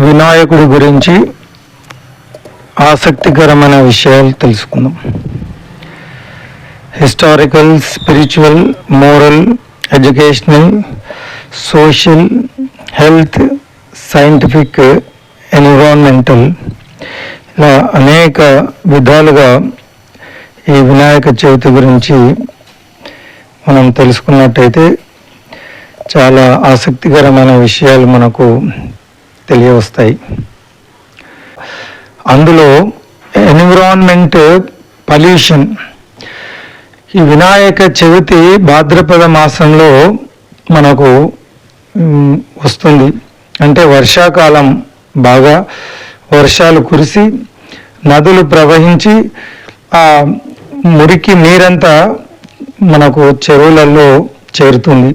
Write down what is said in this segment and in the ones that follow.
వినాయకుడి గురించి ఆసక్తికరమైన విషయాలు తెలుసుకుందాం. Historical spiritual moral educational social health scientific environmental ఇలా అనేక విధాలుగా ఈ వినాయక చవితి గురించి మనం తెలుసుకున్నట్టయితే చాలా ఆసక్తికరమైన విషయాలు మనకు తెలియవస్తాయి. అందులో ఎన్విరాన్మెంట్ పొల్యూషన్ ఈ వినాయక చవితి భాద్రపద మాసంలో మనకు వస్తుంది. అంటే వర్షాకాలం బాగా వర్షాలు కురిసి నదులు ప్రవహించి ఆ మురికి నీరంతా మనకు చెరువులలో చేరుతుంది.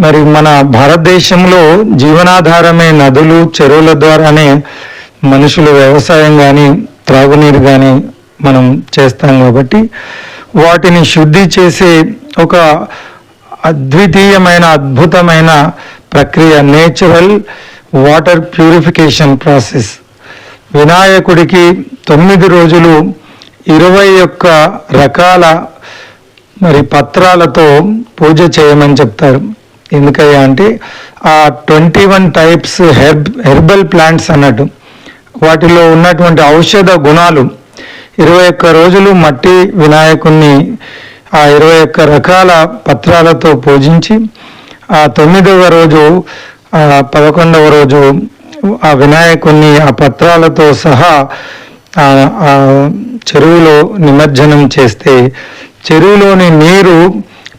మరి మన భారతదేశంలో జీవనాధారమే నదులు చెరువుల ద్వారానే మనుషులు వ్యవసాయం కానీ త్రాగునీరు కానీ మనం చేస్తాం కాబట్టి వాటిని శుద్ధి చేసే ఒక అద్వితీయమైన అద్భుతమైన ప్రక్రియ నేచురల్ వాటర్ ప్యూరిఫికేషన్ ప్రాసెస్. వినాయకుడికి తొమ్మిది రోజులు ఇరవై ఒక్క రకాల మరి పత్రాలతో పూజ చేయమని చెప్తారు. ఎందుకయ్యా అంటే ఆ twenty one types herb herbal plants అన్నట్టు. వాటిలో ఉన్నటువంటి ఔషధ గుణాలు. ఇరవై ఒక్క రోజులు మట్టి వినాయకుణ్ణి ఆ ఇరవై ఒక్క రకాల పత్రాలతో పూజించి ఆ తొమ్మిదవ రోజు పదకొండవ రోజు ఆ వినాయకుణ్ణి ఆ పత్రాలతో సహా ఆ చెరువులో నిమజ్జనం చేస్తే చెరువులోని నీరు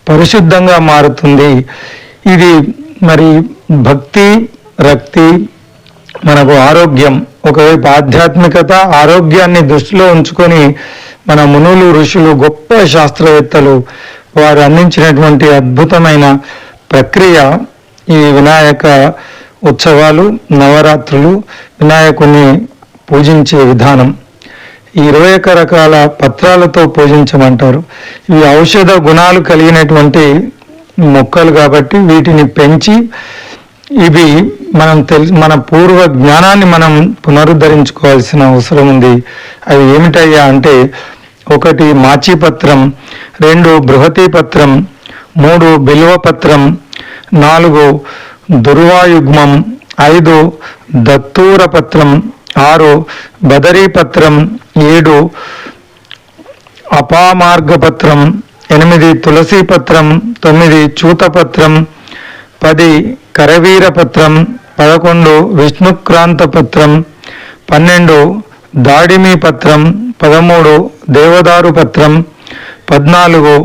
పరిశుద్ధంగా మారుతుంది. ఇది మరి భక్తి రక్తి మనకు ఆరోగ్యం. ఒకవైపు ఆధ్యాత్మికత ఆరోగ్యాన్ని దృష్టిలో ఉంచుకొని మన మునులు ఋషులు గొప్ప శాస్త్రవేత్తలు వారు అందించినటువంటి అద్భుతమైన ప్రక్రియ ఈ వినాయక ఉత్సవాలు నవరాత్రులు వినాయకుని పూజించే విధానం. ఈ ఇరవై ఒక్క రకాల పత్రాలతో పూజించమంటారు. ఇవి ఔషధ గుణాలు కలిగినటువంటి మొక్కలు కాబట్టి వీటిని పెంచి ఇవి మనం తెలి మన పూర్వ జ్ఞానాన్ని మనం పునరుద్ధరించుకోవాల్సిన అవసరం ఉంది. అవి ఏమిటయ్యా అంటే ఒకటి మాచిపత్రం రెండు బృహతి పత్రం మూడు బిల్వపత్రం నాలుగు దుర్వాయుగ్మం ఐదు దత్తూర పత్రం ఆరు బదరీపత్రం ఏడు అపామార్గపత్రం ఎనిమిది తులసి పత్రం తొమ్మిది చూతపత్రం పది కరవీర పత్రం పదకొండు విష్ణుక్రాంత పత్రం పన్నెండు దాడిమి పత్రం పదమూడు దేవదారు పత్రం పద్నాలుగు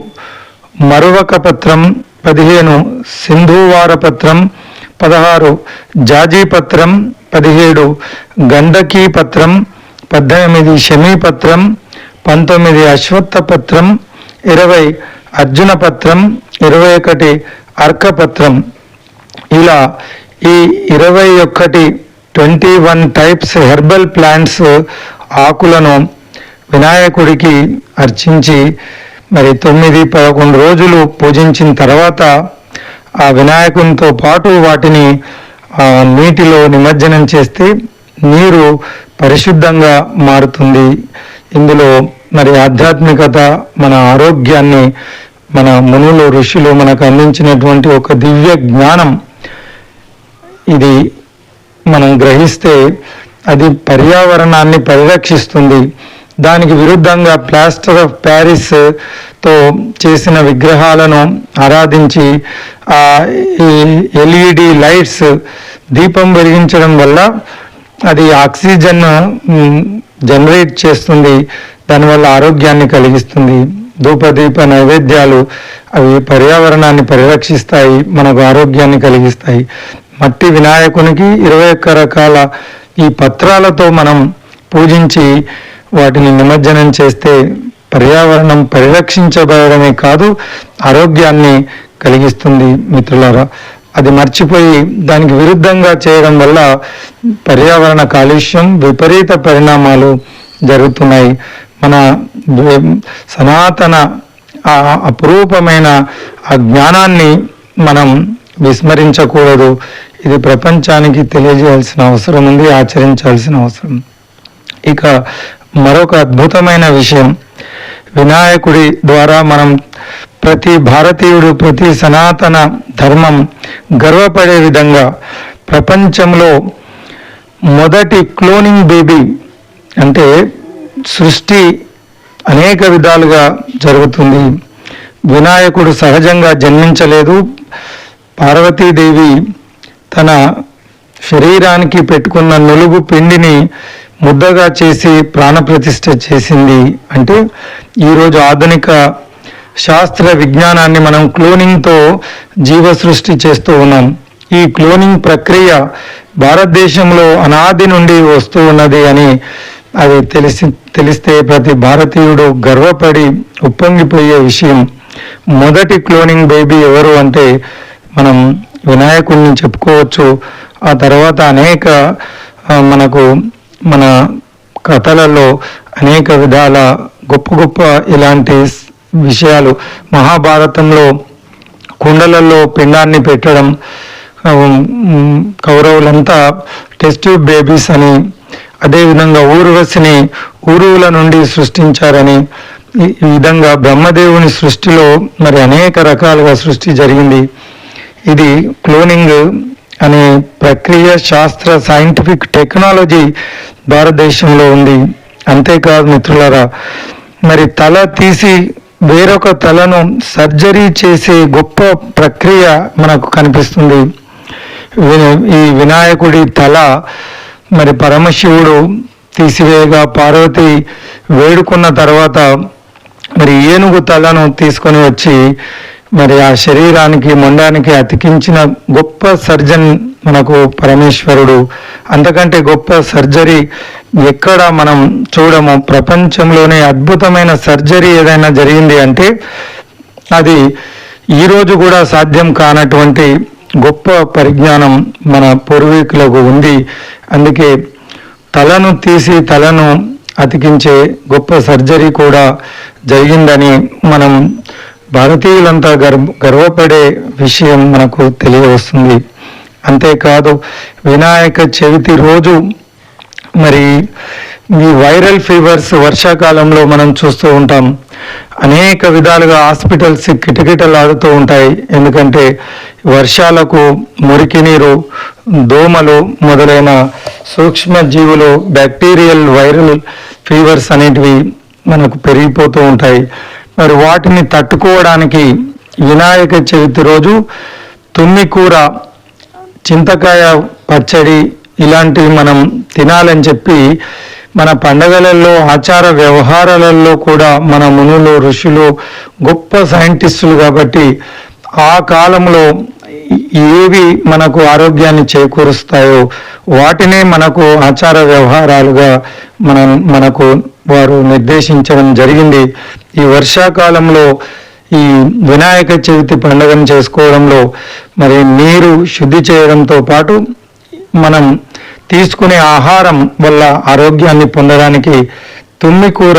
మరువక పత్రం పదిహేను సింధువార పత్రం పదహారు జాజీ పత్రం పదిహేడు గండకీ పత్రం పద్దెనిమిది శమీ పత్రం పంతొమ్మిది అశ్వత్థ పత్రం ఇరవై అర్జున పత్రం ఇరవై ఒకటి అర్కపత్రం. ఇలా ఈ ఇరవై ఒకటి twenty one types herbal plants ఆకులను వినాయకుడికి అర్చించి మరి తొమ్మిది పదకొండు రోజులు పూజించిన తర్వాత ఆ వినాయకునితో పాటు వాటిని ఆ, నీటిలో నిమజ్జనం చేస్తే నీరు పరిశుద్ధంగా మారుతుంది. ఇందులో మరి ఆధ్యాత్మికత మన ఆరోగ్యాన్ని మన మునులు ఋషులు మనకు అందించినటువంటి ఒక దివ్య జ్ఞానం. ఇది మనం గ్రహిస్తే అది పర్యావరణాన్ని పరిరక్షిస్తుంది. దానికి విరుద్ధంగా ప్లాస్టర్ ఆఫ్ ప్యారిస్తో చేసిన విగ్రహాలను ఆరాధించి ఆ ఎల్ఈడి లైట్స్ దీపం వెలిగించడం వల్ల అది ఆక్సిజన్ జనరేట్ చేస్తుంది. దానివల్ల ఆరోగ్యాన్ని కలిగిస్తుంది. ధూపదీప నైవేద్యాలు అవి పర్యావరణాన్ని పరిరక్షిస్తాయి మనకు ఆరోగ్యాన్ని కలిగిస్తాయి. మట్టి వినాయకునికి ఇరవై ఒక్క రకాల ఈ పత్రాలతో మనం పూజించి వాటిని నిమజ్జనం చేస్తే పర్యావరణం పరిరక్షించబడమే కాదు ఆరోగ్యాన్ని కలిగిస్తుంది మిత్రులారా. అది మర్చిపోయి దానికి విరుద్ధంగా చేయడం వల్ల పర్యావరణ కాలుష్యం విపరీత పరిణామాలు జరుగుతున్నాయి. మన సనాతన అపురూపమైన ఆ జ్ఞానాన్ని మనం విస్మరించకూడదు. ఇది ప్రపంచానికి తెలియజేయాల్సిన అవసరం ఉంది ఆచరించాల్సిన అవసరం. ఇక మరొక అద్భుతమైన విషయం. వినాయకుడి ద్వారా మనం ప్రతి భారతీయుడు ప్రతి సనాతన ధర్మం గర్వపడే విధంగా ప్రపంచంలో మొదటి క్లోనింగ్ బేబీ అంటే సృష్టి అనేక విధాలుగా జరుగుతుంది. వినాయకుడు సహజంగా జన్మించలేదు. పార్వతీదేవి తన శరీరానికి పెట్టుకున్న నులుగు పిండిని ముద్దగా చేసి ప్రాణప్రతిష్ఠ చేసింది అంటే ఈరోజు ఆధునిక శాస్త్ర విజ్ఞానాన్ని మనం క్లోనింగ్తో జీవ సృష్టి చేస్తూ ఉన్నాం. ఈ క్లోనింగ్ ప్రక్రియ భారతదేశంలో అనాది నుండి వస్తూ ఉన్నది అని అది తెలిసి తెలిస్తే ప్రతి భారతీయుడు గర్వపడి ఉప్పొంగిపోయే విషయం. మొదటి క్లోనింగ్ బేబీ ఎవరు అంటే మనం వినాయకుడిని చెప్పుకోవచ్చు. ఆ తర్వాత అనేక మనకు మన కథలలో అనేక విధాల గొప్ప గొప్ప ఇలాంటి విషయాలు. మహాభారతంలో కుండలలో పిండాన్ని పెట్టడం కౌరవులంతా టెస్ట్ బేబీస్ అని అదేవిధంగా ఊర్వశిని ఊరువుల నుండి సృష్టించారని ఈ విధంగా బ్రహ్మదేవుని సృష్టిలో మరి అనేక రకాలుగా సృష్టి జరిగింది. ఇది క్లోనింగ్ అనే ప్రక్రియ శాస్త్ర సైంటిఫిక్ టెక్నాలజీ భారతదేశంలో ఉంది. అంతేకాదు మిత్రులారా మరి తల తీసి వేరొక తలను సర్జరీ చేసే గొప్ప ప్రక్రియ మనకు కనిపిస్తుంది. ఈ వినాయకుడి తల మరి పరమశివుడు తీసివేయగా పార్వతి వేడుకున్న తర్వాత మరి ఏనుగు తలను తీసుకొని వచ్చి మరి ఆ శరీరానికి మొండానికి అతికించిన గొప్ప సర్జన్ మనకు పరమేశ్వరుడు. అంతకంటే గొప్ప సర్జరీ ఎక్కడ మనం చూడము. ప్రపంచంలోనే అద్భుతమైన సర్జరీ ఏదైనా జరిగింది అంటే అది ఈరోజు కూడా సాధ్యం కానటువంటి గొప్ప పరిజ్ఞానం మన పూర్వీకులకు ఉంది. అందుకే తలను తీసి తలను అతికించే గొప్ప సర్జరీ కూడా జరిగిందని మనం భారతీయులంతా గర్వ గర్వపడే విషయం మనకు తెలియవస్తుంది. అంతేకాదు వినాయక చవితి రోజు మరి ఈ వైరల్ ఫీవర్స్ వర్షాకాలంలో మనం చూస్తూ ఉంటాం. అనేక విధాలుగా హాస్పిటల్స్ కిటకిటలాడుతూ ఉంటాయి. ఎందుకంటే వర్షాలకు మురికి నీరు దోమలు మొదలైన సూక్ష్మ జీవులు బ్యాక్టీరియల్ వైరల్ ఫీవర్స్ అనేటివి మనకు పెరిగిపోతూ ఉంటాయి. మరి వాటిని తట్టుకోవడానికి వినాయక చవితి రోజు తుమ్మి కూర చింతకాయ పచ్చడి ఇలాంటివి మనం తినాలని చెప్పి మన పండగలలో ఆచార వ్యవహారాలలో కూడా మన మునులు ఋషులు గొప్ప సైంటిస్టులు కాబట్టి ఆ కాలంలో ఏవి మనకు ఆరోగ్యాన్ని చేకూరుస్తాయో వాటినే మనకు ఆచార వ్యవహారాలుగా మనం మనకు వారు నిర్దేశించడం జరిగింది. ఈ వర్షాకాలంలో ఈ వినాయక చవితి పండుగను చేసుకోవడంలో మరి నీరు శుద్ధి చేయడంతో పాటు మనం తీసుకునే ఆహారం వల్ల ఆరోగ్యాన్ని పొందడానికి తుమ్మికూర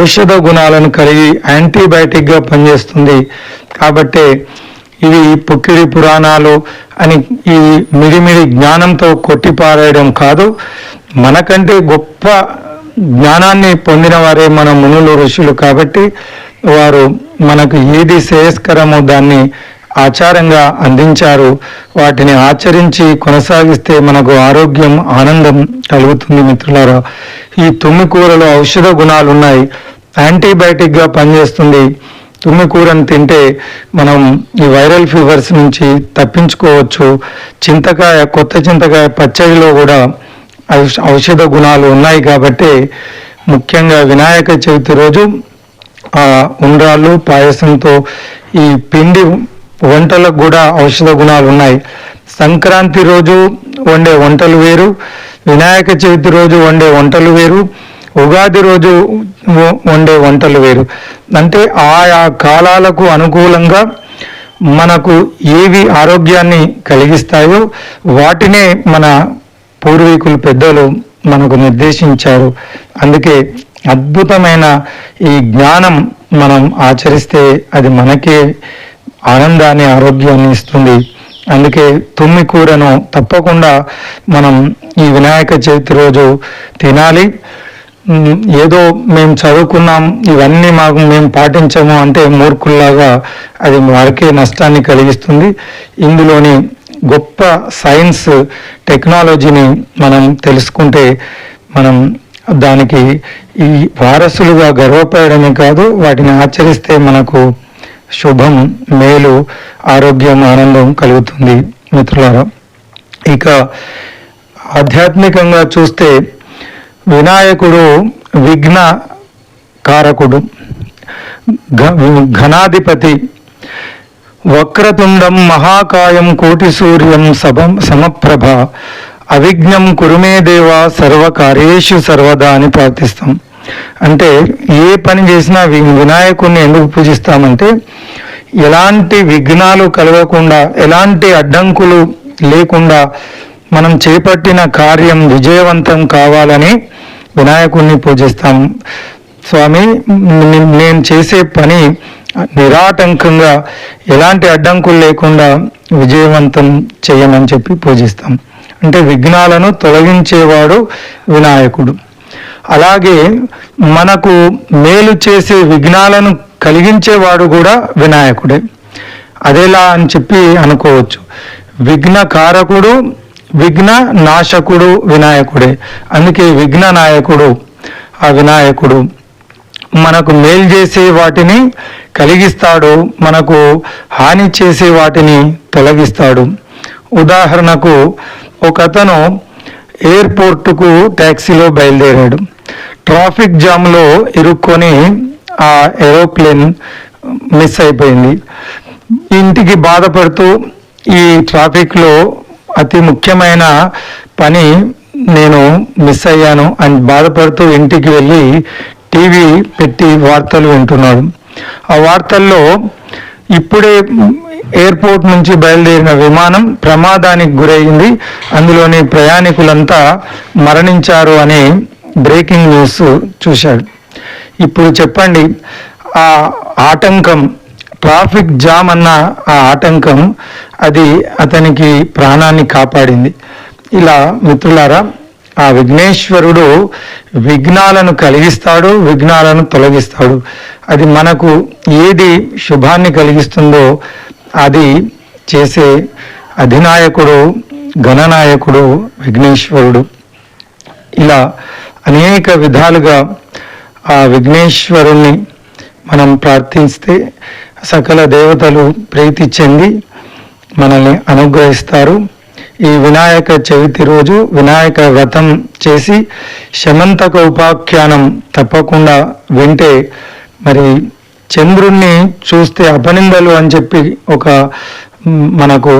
ఔషధ గుణాలను కలిగి యాంటీబయాటిక్గా పనిచేస్తుంది. కాబట్టి ఇవి పుక్కిడి పురాణాలు అని ఈ మిడిమిడి జ్ఞానంతో కొట్టిపారేయడం కాదు మనకంటే గొప్ప జ్ఞానాన్ని పొందిన వారే మన మునులు ఋషులు కాబట్టి వారు మనకు ఏది శ్రేయస్కరమో దాన్ని ఆచారంగా అందించారు. వాటిని ఆచరించి కొనసాగిస్తే మనకు ఆరోగ్యం ఆనందం కలుగుతుంది మిత్రులారా. ఈ తుమ్మి కూరలో ఔషధ గుణాలు ఉన్నాయి యాంటీబయాటిక్గా పనిచేస్తుంది. తుమ్మి కూరను తింటే మనం ఈ వైరల్ ఫీవర్స్ నుంచి తప్పించుకోవచ్చు. చింతకాయ కొత్త చింతకాయ పచ్చడిలో కూడా ఔష- ఔషధ గుణాలు ఉన్నాయి కాబట్టి ముఖ్యంగా వినాయక చవితి రోజు ఆ ఉండ్రాళ్ళు పాయసంతో ఈ పిండి వంటలకు కూడా ఔషధ గుణాలు ఉన్నాయి. సంక్రాంతి రోజు వండే వంటలు వేరు. వినాయక చవితి రోజు వండే వంటలు వేరు. ఉగాది రోజు వండే వంటలు వేరు. అంటే ఆయా కాలాలకు అనుకూలంగా మనకు ఏవి ఆరోగ్యాన్ని కలిగిస్తాయో వాటినే మన పూర్వీకులు పెద్దలు మనకు నిర్దేశించారు. అందుకే అద్భుతమైన ఈ జ్ఞానం మనం ఆచరిస్తే అది మనకే ఆనందాన్ని ఆరోగ్యాన్ని ఇస్తుంది. అందుకే తుమ్మి కూరను తప్పకుండా మనం ఈ వినాయక చవితి రోజు తినాలి. ఏదో మేము చదువుకున్నాం ఇవన్నీ మాకు మేము పాటించము అంటే మూర్ఖుల్లాగా అది వారికే నష్టాన్ని కలిగిస్తుంది. ఇందులోని గొప్ప సైన్స్ టెక్నాలజీని మనం తెలుసుకుంటే మనం దానికి ఈ వారసులుగా గర్వపడమే కాదు వాటిని ఆచరిస్తే మనకు శుభం మేలు ఆరోగ్యం ఆనందం కలుగుతుంది మిత్రులారా. ఇక ఆధ్యాత్మికంగా చూస్తే వినాయకుడు విఘ్న కారకుడు ఘ- ఘనాధిపతి వక్రతుండం మహాకాయం కోటి సూర్యం సభం సమప్రభ అవిఘ్నం కురుమే దేవ సర్వకార్యేషు సర్వదా అని ప్రార్థిస్తాం. అంటే ఏ పని చేసినా వినాయకుడిని ఎందుకు పూజిస్తామంటే ఎలాంటి విఘ్నాలు కలగకుండా ఎలాంటి అడ్డంకులు లేకుండా మనం చేపట్టిన కార్యం విజయవంతం కావాలని వినాయకుడిని పూజిస్తాం. స్వామి నేను చేసే పని నిరాటంకంగా ఎలాంటి అడ్డంకులు లేకుండా విజయవంతం చేయమని చెప్పి పూజిస్తాం. అంటే విఘ్నాలను తొలగించేవాడు వినాయకుడు. అలాగే మనకు మేలు చేసే విఘ్నాలను కలిగించేవాడు కూడా వినాయకుడే. అదేలా అని చెప్పి అనుకోవచ్చు. విఘ్న కారకుడు విఘ్న నాశకుడు వినాయకుడే. అందుకే విఘ్న నాయకుడు ఆ వినాయకుడు మనకు మేలు చేసే వాటిని కలిగిస్తాడు మనకు హాని చేసే వాటిని తొలగిస్తాడు. ఉదాహరణకు ఒక అతను ఎయిర్పోర్టుకు ట్యాక్సీలో బయలుదేరాడు. ట్రాఫిక్ జామ్లో ఇరుక్కొని ఆ ఏరోప్లేన్ మిస్ అయిపోయింది. ఇంటికి బాధపడుతూ ఈ ట్రాఫిక్లో అతి ముఖ్యమైన పని నేను మిస్ అయ్యాను అని బాధపడుతూ ఇంటికి వెళ్ళి టీవీ పెట్టి వార్తలు వింటున్నాడు. ఆ వార్తల్లో ఇప్పుడే ఎయిర్పోర్ట్ నుంచి బయలుదేరిన విమానం ప్రమాదానికి గురైంది. అందులోని ప్రయాణికులంతా మరణించారు అని బ్రేకింగ్ న్యూస్ చూశాడు. ఇప్పుడు చెప్పండి ఆ ఆటంకం ట్రాఫిక్ జామ్ అన్న ఆ ఆటంకం అది అతనికి ప్రాణాన్ని కాపాడింది. ఇలా మిత్రులారా ఆ విఘ్నేశ్వరుడు విఘ్నాలను కలిగిస్తాడు విఘ్నాలను తొలగిస్తాడు. అది మనకు ఏది శుభాన్ని కలిగిస్తుందో అది చేసే అధినాయకుడు గణనాయకుడు విఘ్నేశ్వరుడు. ఇలా అనేక విధాలుగా ఆ విఘ్నేశ్వరుణ్ణి మనం ప్రార్థిస్తే సకల దేవతలు ప్రీతి చెంది మనల్ని అనుగ్రహిస్తారు. ఈ వినాయక చవితి రోజు వినాయక వ్రతం చేసి శమంతక ఉపాఖ్యానం తప్పకుండా వింటే మరి చంద్రుణ్ణి చూస్తే అపనిందలు అని చెప్పి ఒక మనకు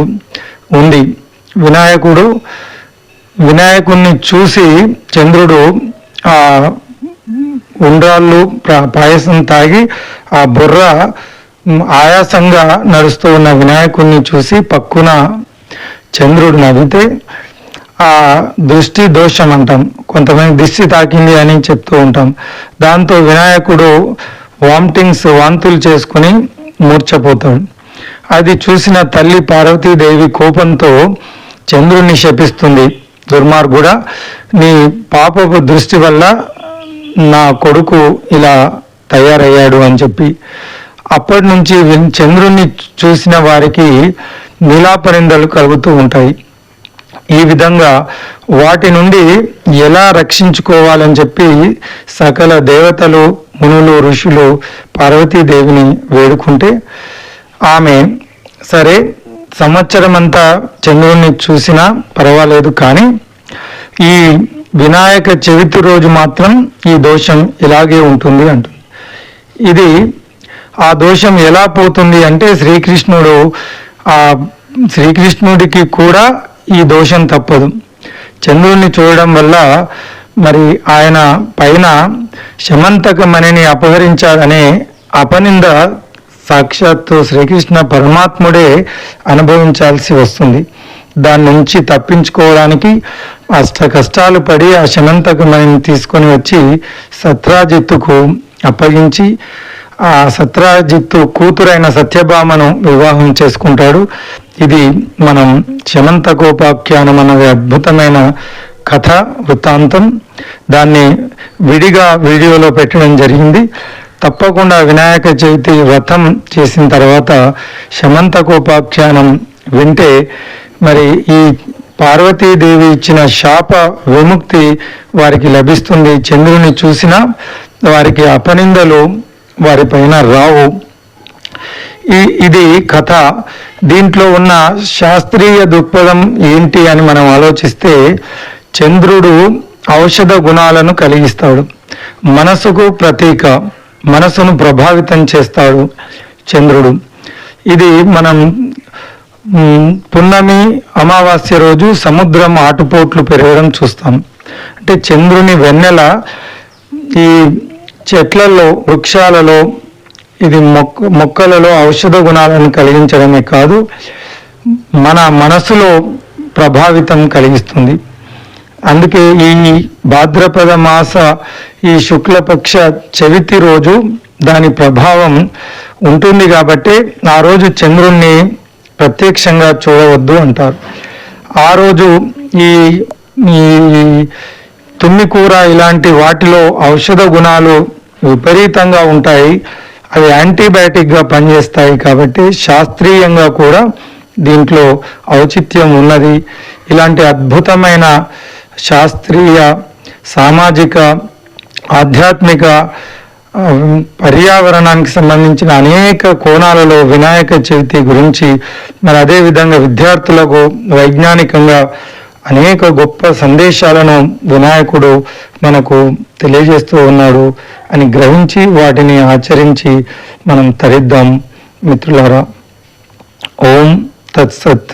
ఉంది. వినాయకుడు వినాయకుణ్ణి చూసి చంద్రుడు ఉండ్రాళ్ళు పాయసం తాగి ఆ బుర్ర ఆయాసంగా నడుస్తూ ఉన్న వినాయకుణ్ణి చూసి పక్కున చంద్రుడు నవ్వితే ఆ దృష్టి దోషం అంటాం. కొంతమంది దిష్టి తాకింది అని చెప్తూ ఉంటాం. దాంతో వినాయకుడు వామిటింగ్స్ వాంతులు చేసుకుని మూర్చపోతాడు అది చూసిన తల్లి పార్వతీదేవి కోపంతో చంద్రుణ్ణి శపిస్తుంది. దుర్మార్గుడా నీ పాపపు దృష్టి వల్ల నా కొడుకు ఇలా తయారయ్యాడు అని చెప్పి అప్పటి నుంచి చంద్రుణ్ణి చూసిన వారికి నీలాపరిందలు కలుగుతూ ఉంటాయి. ఈ విధంగా వాటి నుండి ఎలా రక్షించుకోవాలని చెప్పి సకల దేవతలు మునులు ఋషులు పార్వతీదేవిని వేడుకుంటే ఆమె సరే సంవత్సరం అంతా చంద్రుడిని చూసినా పర్వాలేదు కానీ ఈ వినాయక చవితి రోజు మాత్రం ఈ దోషం ఇలాగే ఉంటుంది అంటుంది. ఇది ఆ దోషం ఎలా పోతుంది అంటే శ్రీకృష్ణుడు ఆ శ్రీకృష్ణుడికి కూడా ఈ దోషం తప్పదు. చంద్రుడిని చూడడం వల్ల మరి ఆయన పైన శమంతకమణిని అపహరించాడనే అపనింద సాక్షాత్తు శ్రీకృష్ణ పరమాత్ముడే అనుభవించాల్సి వస్తుంది. దాని నుంచి తప్పించుకోవడానికి అష్ట కష్టాలు పడి ఆ శమంతకమణిని తీసుకొని వచ్చి సత్రాజిత్తుకు అప్పగించి ఆ సత్రాజిత్తు కూతురైన సత్యభామను వివాహం చేసుకుంటాడు. ఇది మనం శమంతకోపాఖ్యానం అన్నది అద్భుతమైన కథ వృత్తాంతం. దాన్ని విడిగా వీడియోలో పెట్టడం జరిగింది. తప్పకుండా వినాయక చవితి వ్రతం చేసిన తర్వాత శమంతకోపాఖ్యానం వింటే మరి ఈ పార్వతీదేవి ఇచ్చిన శాప విముక్తి వారికి లభిస్తుంది. చంద్రుని చూసినా వారికి అపనిందలు వారిపైన రావు. ఈ ఇది కథ. దీంట్లో ఉన్న శాస్త్రీయ దృక్పథం ఏంటి అని మనం ఆలోచిస్తే చంద్రుడు ఔషధ గుణాలను కలిగిస్తాడు. మనసుకు ప్రతీక. మనసును ప్రభావితం చేస్తాడు చంద్రుడు. ఇది మనం పున్నమి అమావాస్య రోజు సముద్రం ఆటుపోట్లు పెరగడం చూస్తాం. అంటే చంద్రుని వెన్నెల ఈ చెట్లలో వృక్షాలలో ఇది మొక్క మొక్కలలో ఔషధ గుణాలను కలిగించడమే కాదు మన మనసులో ప్రభావితం కలిగిస్తుంది. అందుకే ఈ భాద్రపద మాస ఈ శుక్లపక్ష చవితి రోజు దాని ప్రభావం ఉంటుంది కాబట్టి ఆ రోజు చంద్రుణ్ణి ప్రత్యక్షంగా చూడవద్దు అంటారు. ఆ రోజు ఈ ఈ తుమ్మికూర ఇలాంటి వాటిలో ఔషధ గుణాలు విపరీతంగా ఉంటాయి. అవి యాంటీబయాటిక్గా పనిచేస్తాయి కాబట్టి శాస్త్రీయంగా కూడా దీంట్లో ఔచిత్యం ఉన్నది. ఇలాంటి అద్భుతమైన శాస్త్రీయ సామాజిక ఆధ్యాత్మిక పర్యావరణానికి సంబంధించిన అనేక కోణాలలో వినాయక చవితి గురించి మరి అదేవిధంగా విద్యార్థులకు వైజ్ఞానికంగా అనేక గొప్ప సందేశాలను వినాయకుడు మనకు తెలియజేస్తూ ఉన్నాడు అని గ్రహించి వాటిని ఆచరించి మనం తరిద్దాం. మిత్రులారా ఓం తత్సత్.